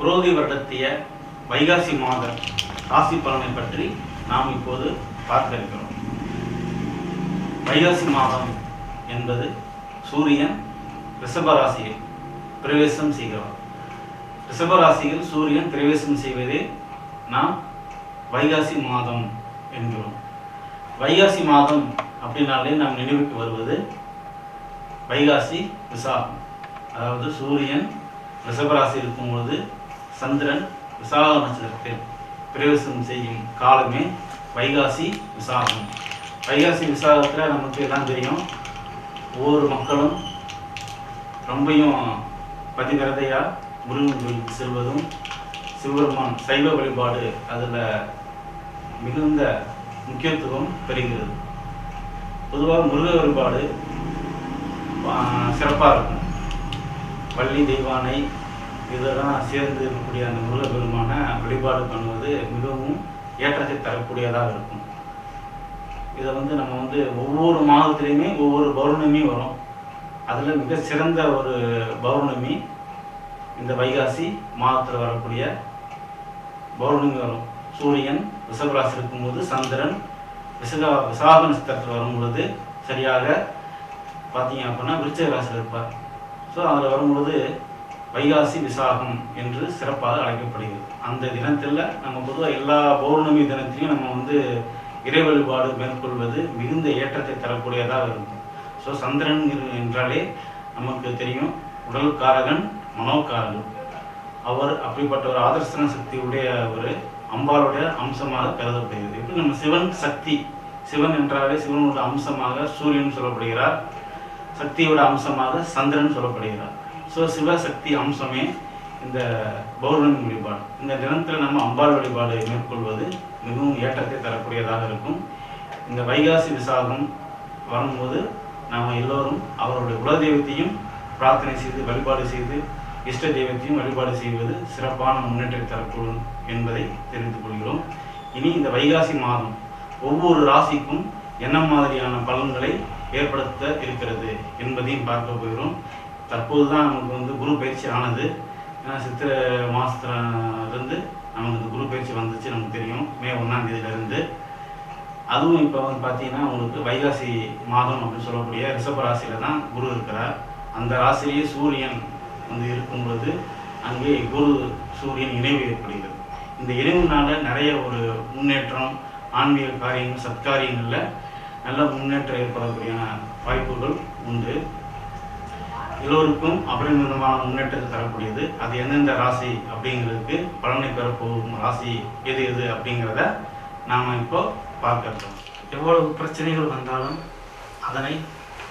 புரோதி வருடத்திய வைகாசி மாத ராசி பலனை பற்றி நாம் இப்போது பார்க்க இருக்கிறோம். வைகாசி மாதம் என்பது சூரியன் ரிஷப ராசியில் பிரவேசம் செய்கிறார். ரிஷப ராசியில் சூரியன் பிரவேசம் செய்வதே நாம் வைகாசி மாதம் என்கிறோம். வைகாசி மாதம் அப்படின்னாலே நாம் நினைவுக்கு வருவது வைகாசி விசாகம். அதாவது சூரியன் ரிஷபராசி இருக்கும்பொழுது சந்திரன் விசாக நட்சத்திரத்தில் பிரவேசம் செய்யும் காலமே வைகாசி விசாகம். வைகாசி விசாகத்தில் நமக்கு எல்லாம் தெரியும் ஒவ்வொரு மக்களும் ரொம்பையும் பதிவிரதையாக முருகன் கோயிலுக்கு செல்வதும் சிவபெருமான் சைவ வழிபாடு அதில் மிகுந்த முக்கியத்துவம் பெறுகிறது. பொதுவாக முருக வழிபாடு சிறப்பாக இருக்கும். வள்ளி தெய்வானை இதெல்லாம் சேர்ந்து இருக்கக்கூடிய அந்த முருக பெருமான வழிபாடு பண்ணுவது மிகவும் ஏற்றத்தை தரக்கூடியதாக இருக்கும். இதை வந்து நம்ம வந்து ஒவ்வொரு மாதத்துலேயுமே ஒவ்வொரு பௌர்ணமி வரும். அதில் மிக சிறந்த ஒரு பௌர்ணமி இந்த வைகாசி மாதத்தில் வரக்கூடிய பௌர்ணமி வரும். சூரியன் ரிஷபராசி இருக்கும்போது சந்திரன் விசகா விசாக நட்சத்திரத்தில் வரும் பொழுது சரியாக பார்த்தீங்க அப்படின்னா விருச்சக ராசியில் இருப்பார். ஸோ அதில் வரும்பொழுது வைகாசி விசாகம் என்று சிறப்பாக அழைக்கப்படுகிறது. அந்த தினத்தில் நம்ம பொதுவாக எல்லா பௌர்ணமி தினத்திலையும் நம்ம வந்து இறை வழிபாடு மேற்கொள்வது மிகுந்த ஏற்றத்தை தரக்கூடியதாக இருக்கும். ஸோ சந்திரன் என்றாலே நமக்கு தெரியும் உடல் காரகன் மனோகாரகன். அவர் அப்படிப்பட்ட ஒரு ஆதர்சன சக்தி உடைய ஒரு அம்பாளுடைய அம்சமாக கருதப்படுகிறது. இப்போ நம்ம சிவன் சக்தி சிவன் என்றாலே சிவனோட அம்சமாக சூரியன் சொல்லப்படுகிறார் சக்தியோட அம்சமாக சந்திரன் சொல்லப்படுகிறார். ஸோ சிவசக்தி அம்சமே இந்த பௌர்ணமி வழிபாடு. இந்த தினத்தில் நம்ம அம்பாள் வழிபாடு மேற்கொள்வது மிகவும் ஏற்றத்தை தரக்கூடியதாக இருக்கும். இந்த வைகாசி விசாகம் வரும்போது நாம் எல்லோரும் அவருடைய குலதெய்வத்தையும் பிரார்த்தனை செய்து வழிபாடு செய்து இஷ்ட தெய்வத்தையும் வழிபாடு செய்வது சிறப்பான முன்னேற்றம் தரக்கூடும் என்பதை தெரிந்து கொள்கிறோம். இனி இந்த வைகாசி மாதம் ஒவ்வொரு ராசிக்கும் என்ன மாதிரியான பலன்களை ஏற்படுத்த இருக்கிறது என்பதையும் பார்க்க போகிறோம். தற்போது தான் நமக்கு வந்து குரு பயிற்சி ஆனது. ஏன்னா சித்திரை மாதத்துலேருந்து நமக்கு இந்த குரு பயிற்சி வந்துச்சு நமக்கு தெரியும். மே ஒன்றாம் தேதியிலேருந்து. அதுவும் இப்போ வந்து பார்த்தீங்கன்னா உங்களுக்கு வைகாசி மாதம் அப்படின்னு சொல்லக்கூடிய ரிஷப ராசியில் தான் குரு இருக்கிறார். அந்த ராசியிலேயே சூரியன் வந்து இருக்கும் பொழுது அங்கே குரு சூரியன் இணைவு ஏற்படுகிறது. இந்த இணைவுனால நிறைய ஒரு முன்னேற்றம் ஆன்மீக காரியங்கள் சத்காரியங்களில் நல்ல முன்னேற்றம் ஏற்படக்கூடிய வாய்ப்புகள் உண்டு. எல்லோருக்கும் அபரிமிதமான முன்னேற்றத்தை தரக்கூடியது. அது எந்தெந்த ராசி அப்படிங்கிறதுக்கு பலனை பெறப்போகும் ராசி எது எது அப்படிங்கிறத நாம் இப்போ பார்க்கிறோம் எவ்வளவு பிரச்சனைகள் வந்தாலும் அதனை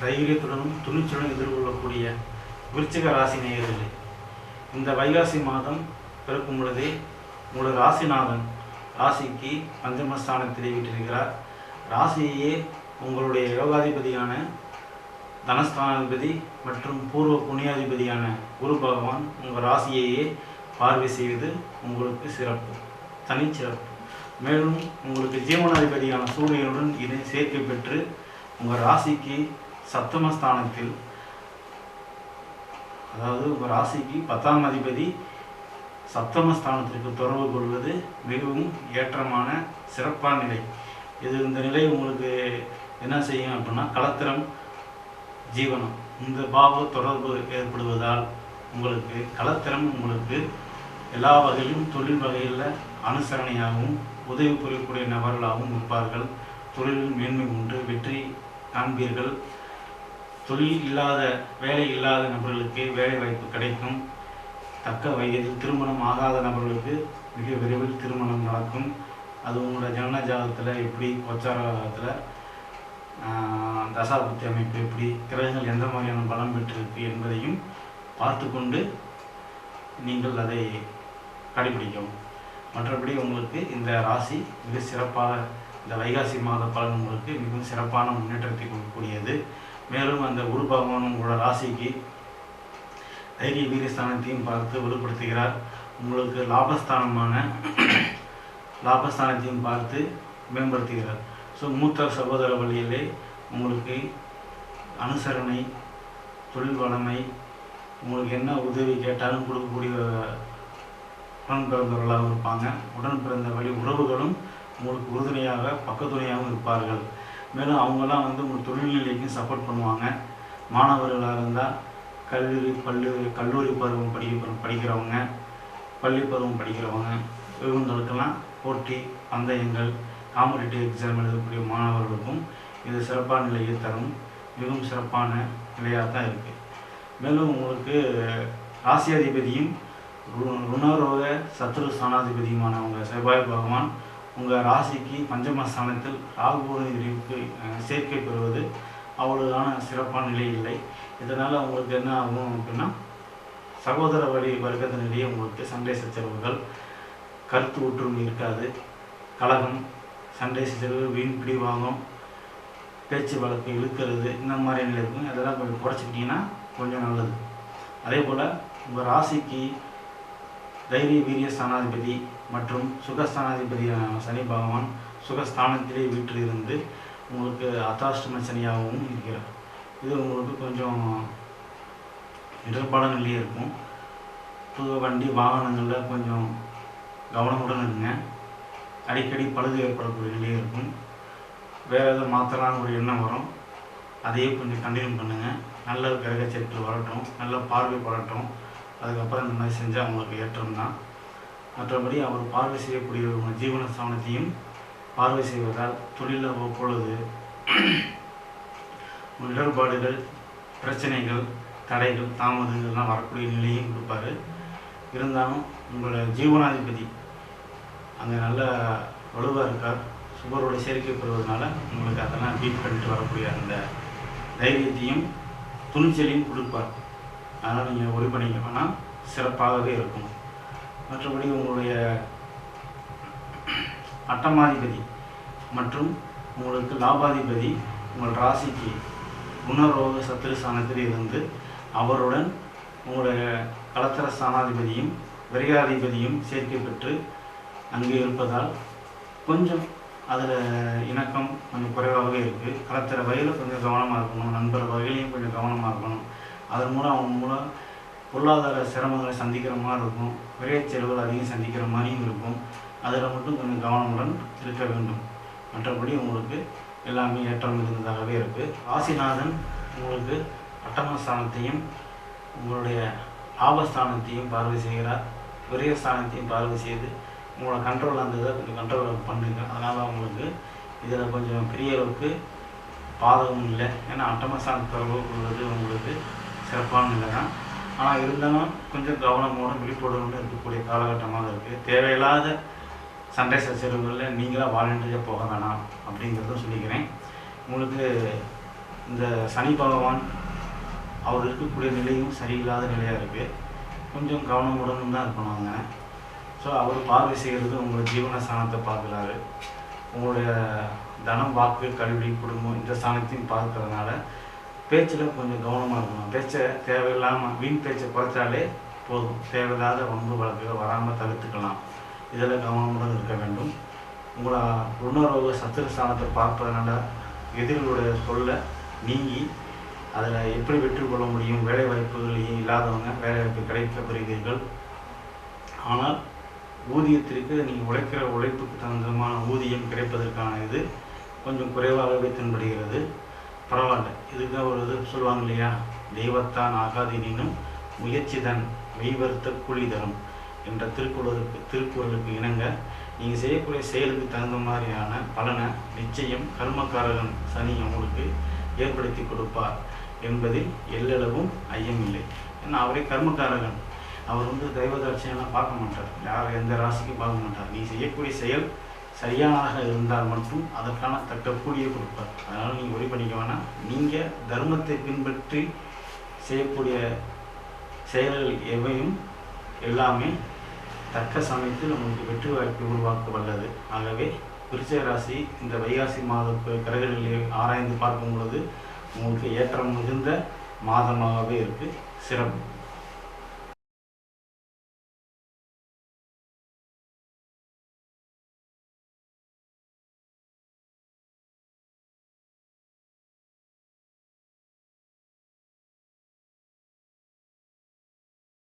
தைரியத்துடனும் துணிச்சலுடன் எதிர்கொள்ளக்கூடிய விருச்சிக ராசி நேயர்களே இந்த வைகாசி மாதம் பிறக்கும் பொழுதே உங்களோட ராசிநாதன் ராசிக்கு பஞ்சமஸ்தானத்தில் விட்டிருக்கிறார் ராசியையே உங்களுடைய யோகாதிபதியான தனஸ்தானாதிபதி மற்றும் பூர்வ புண்ணியாதிபதியான குரு பகவான் உங்கள் ராசியையே பார்வை செய்வது உங்களுக்கு சிறப்பு தனிச்சிறப்பு. மேலும் உங்களுக்கு ஜீவனாதிபதியான சூரியனுடன் இணை சேர்க்கை பெற்று உங்கள் ராசிக்கு சப்தமஸ்தானத்தில் அதாவது உங்கள் ராசிக்கு பத்தாம் அதிபதி சப்தமஸ்தானத்திற்கு தொடர்பு கொள்வது மிகவும் ஏற்றமான சிறப்பான நிலை. இது இந்த நிலை உங்களுக்கு என்ன செய்யும் அப்படின்னா கலத்திரம் ஜீவனம். இந்த பாவ தொடர்பு ஏற்படுவதால் உங்களுக்கு கலத்திறம் உங்களுக்கு எல்லா வகையிலும் தொழில் வகையில் அனுசரணையாகவும் உதவி புரியக்கூடிய நபர்களாகவும் இருப்பார்கள். தொழிலில் மேன்மை உண்டு வெற்றி காண்பீர்கள். தொழில் இல்லாத வேலை இல்லாத நபர்களுக்கு வேலை வாய்ப்பு கிடைக்கும். தக்க வயதில் திருமணம் ஆகாத நபர்களுக்கு மிக விரைவில் திருமணம் நடக்கும். அது உங்களோட ஜனன ஜாதகத்தில் எப்படி கோச்சாரத்தில் தசாபுத்தி அமைப்பு எப்படி கிரகங்கள் எந்த மாதிரியான பலம் பெற்றிருக்கு என்பதையும் பார்த்து கொண்டு நீங்கள் அதை கடைபிடிக்கவும். மற்றபடி உங்களுக்கு இந்த ராசி மிக சிறப்பாக இந்த வைகாசி மாத பலன் உங்களுக்கு மிகவும் சிறப்பான முன்னேற்றத்தை கொடுக்கக்கூடியது. மேலும் அந்த குரு பகவான் உங்களோட ராசிக்கு தைரிய வீரஸ்தானத்தையும் பார்த்து வலுப்படுத்துகிறார். உங்களுக்கு லாபஸ்தானமான லாபஸ்தானத்தையும் பார்த்து மேம்படுத்துகிறார். ஸோ மூத்த சகோதர வழியிலே உங்களுக்கு அனுசரணை தொழில் வளமை உங்களுக்கு என்ன உதவி கேட்டாலும் கொடுக்கக்கூடிய உடன் பிறந்தவர்களாகவும் இருப்பாங்க. உடன் பிறந்த வழி உறவுகளும் உங்களுக்கு உறுதுணையாக பக்கத்துணையாகவும் இருப்பார்கள். மேலும் அவங்கெல்லாம் வந்து உங்கள் தொழில்நிலைக்கும் சப்போர்ட் பண்ணுவாங்க. மாணவர்களாக இருந்தால் கல்லூரி பல்லு கல்லூரி பருவம் படிக்க படிக்கிறவங்க பள்ளி பருவம் படிக்கிறவங்க இவங்களுக்கெல்லாம் போட்டி பந்தயங்கள் காம்படிட்டிவ் எக்ஸாம் எழுதக்கூடிய மாணவர்களுக்கும் இது சிறப்பான நிலையை தரும். மிகவும் சிறப்பான நிலையாக தான் இருக்குது மேலும் உங்களுக்கு ராசியாதிபதியும் ருணரோக சத்ரு ஸ்தானாதிபதியுமான உங்கள் செவ்வாய் பகவான் உங்கள் ராசிக்கு பஞ்சம ஸ்தானத்தில் ராகுவோடு இருக்கு சேர்க்கை பெறுவது அவ்வளோதான சிறப்பான நிலை இல்லை. இதனால் உங்களுக்கு என்ன ஆகும் அப்படின்னா சகோதர வழி வர்க்கத்தினிடையே உங்களுக்கு சண்டை சச்சரவுகள் கருத்து ஒற்றுமை இருக்காது. கழகம் சண்டை சச்சரவு வீண் பிடிவாங்கம் பேச்சு வழக்கு இழுக்கிறது இந்த மாதிரி நிலை இருக்கும். அதெல்லாம் கொஞ்சம் குறைச்சிக்கிட்டிங்கன்னா கொஞ்சம் நல்லது. அதே போல் உங்கள் ராசிக்கு தைரிய வீரிய ஸ்தானாதிபதி மற்றும் சுகஸ்தானாதிபதியான சனி பகவான் சுகஸ்தானத்திலே வீட்டில் இருந்து உங்களுக்கு அத்தாஷ்டம சனியாகவும் இருக்கிறார். இது உங்களுக்கு கொஞ்சம் இடர்பாட நிலையே இருக்கும். புது வண்டி வாகனங்களில் கொஞ்சம் கவனமுடன் இருங்க. அடிக்கடி பழுது ஏற்படக்கூடிய இருக்கும். வேறு எதுவும் மாற்றலாம்னு ஒரு எண்ணம் வரும். அதையே கொஞ்சம் கண்டினியூ பண்ணுங்கள் நல்ல கிரக சற்று வரட்டும். நல்ல பார்வை படட்டும். அதுக்கப்புறம் இந்த மாதிரி செஞ்சால் அவங்களுக்கு ஏற்றம் தான். மற்றபடி அவர் பார்வை செய்யக்கூடிய ஜீவன ஸ்தானத்தையும் பார்வை செய்வதால் தொழிலில் அவ்வப்பொழுது இடர்பாடுகள் பிரச்சனைகள் தடைகள் தாமதங்கள்லாம் வரக்கூடிய நிலையும் கொடுப்பாரு. இருந்தாலும் உங்களோட ஜீவனாதிபதி அங்கே நல்ல வலுவாக இருக்கார். சுபரோட சேர்க்கை பெறுவதனால உங்களுக்கு அதெல்லாம் பீட் பண்ணிட்டு வரக்கூடிய அந்த தைரியத்தையும் துணிச்சலையும் கொடுப்பார். அதனால் நீங்கள் ஒளி பண்ணிக்க சிறப்பாகவே இருக்கும். மற்றபடி உங்களுடைய அட்டமாதிபதி மற்றும் உங்களுக்கு லாபாதிபதி உங்கள் ராசிக்கு குணரோக சத்துரு ஸ்தானத்தில் இருந்து அவருடன் உங்களுடைய கலத்தர ஸ்தானாதிபதியும் விரையாதிபதியும் சேர்க்கை பெற்று அங்கே இருப்பதால் கொஞ்சம் அதில் இணக்கம் கொஞ்சம் குறைவாகவே இருக்குது கலத்துற வகையில் கொஞ்சம் கவனமாக இருக்கணும். நண்பர் வகையிலையும் கொஞ்சம் கவனமாக இருக்கணும். அதன் மூலம் அவங்க மூலம் பொருளாதார சிரமங்களை சந்திக்கிற மாதிரி இருக்கும். விரைச் செலவுகள் அதிகம் சந்திக்கிற மாதிரியும் இருக்கும். அதில் மட்டும் கொஞ்சம் கவனமுடன் இருக்க வேண்டும். மற்றபடி உங்களுக்கு எல்லாமே ஏற்றம் இருந்ததாகவே இருக்குது ராசிநாதன் உங்களுக்கு அட்டமஸ்தானத்தையும் உங்களுடைய ஆபஸ்தானத்தையும் பார்வை செய்கிறார். விரயஸ்தானத்தையும் பார்வை செய்து உங்களோட கண்ட்ரோல் அந்த இதை கொஞ்சம் கண்ட்ரோல் பண்ணுங்க. அதனால் உங்களுக்கு இதில் கொஞ்சம் பெரிய அளவுக்கு பாதகம் இல்லை. ஏன்னா அட்டமஸ்தான தொடர்பு உங்களுக்கு சிறப்பான நிலை தான் ஆனால் இருந்தாலும் கொஞ்சம் கவனமோட விழிப்புடன் இருக்கக்கூடிய காலகட்டமாக இருக்குது தேவையில்லாத சண்டை சச்சரவுகளில் நீங்களாக வாலண்டியாக போக வேணாம் அப்படிங்கிறத சொல்லிக்கிறேன். உங்களுக்கு இந்த சனி பகவான் அவர் இருக்கக்கூடிய நிலையும் சரியில்லாத நிலையாக இருக்குது கொஞ்சம் கவனமுடன் தான் இருக்கணும் அங்கே. ஸோ அவர் பார்வை செய்கிறது உங்களோட ஜீவன ஸ்தானத்தை பார்க்குறாரு. உங்களுடைய தனம் வாக்கு கல்வி குடும்பம் இந்த ஸ்தானத்தையும் பார்க்கறதுனால பேச்சில் கொஞ்சம் கவனமாக இருக்கணும். பேச்சை தேவையில்லாமல் வீண் பேச்சை குறைச்சாலே போதும். தேவையில்லாத வம்பு வழக்குகள் வராமல் தவிர்த்துக்கலாம். இதில் கவனமுடன் இருக்க வேண்டும். உங்களை உணர்வு சத்துரு ஸ்தானத்தை பார்ப்பதனால எதிரிகளுடைய சொல்ல நீங்கி அதில் எப்படி வெற்றி கொள்ள முடியும் வேலை வாய்ப்புகள் இல்லாதவங்க வேலை வாய்ப்பு கிடைக்க பெறுவீர்கள் ஆனால் ஊதியத்திற்கு நீங்கள் உழைக்கிற உழைப்புக்கு தகுந்தமான ஊதியம் கிடைப்பதற்கான இது கொஞ்சம் குறைவாகவே தென்படுகிறது. பரவாயில்ல. இதுக்கு ஒரு இது சொல்லுவாங்க இல்லையா? தெய்வத்தான் ஆகாதினும் முயற்சி தன் மெய்வருத்த கூலி தரும் என்ற திருக்குறளுக்கு திருக்குறளுக்கு இணங்க நீங்கள் செய்யக்கூடிய செயலுக்கு தகுந்த மாதிரியான பலனை நிச்சயம் கர்மக்காரகன் சனி உங்களுக்கு ஏற்படுத்தி கொடுப்பார் என்பதில் எல்லளவும் ஐயமில்லை. ஏன்னா அவரே கர்மக்காரகன். அவர் வந்து தெய்வதாட்சியெல்லாம் பார்க்க மாட்டார். யார் எந்த ராசிக்கும் பார்க்க மாட்டார். நீ செய்யக்கூடிய செயல் சரியானதாக இருந்தால் மட்டும் அதற்கான தக்க கூலியை கொடுப்பார். அதனால் நீங்கள் ஒளி பண்ணிக்க வேணாம். நீங்கள் தர்மத்தை பின்பற்றி செய்யக்கூடிய செயல்கள் எவையும் எல்லாமே தக்க சமயத்தில் உங்களுக்கு வெற்றி வாய்ப்பை உருவாக்க வல்லது ஆகவே விருச்சிக ராசி இந்த வைகாசி மாத கிரகநிலையை ஆராய்ந்து பார்க்கும் பொழுது உங்களுக்கு ஏற்றம் மிகுந்த மாதமாகவே இருக்குது சிறப்பு.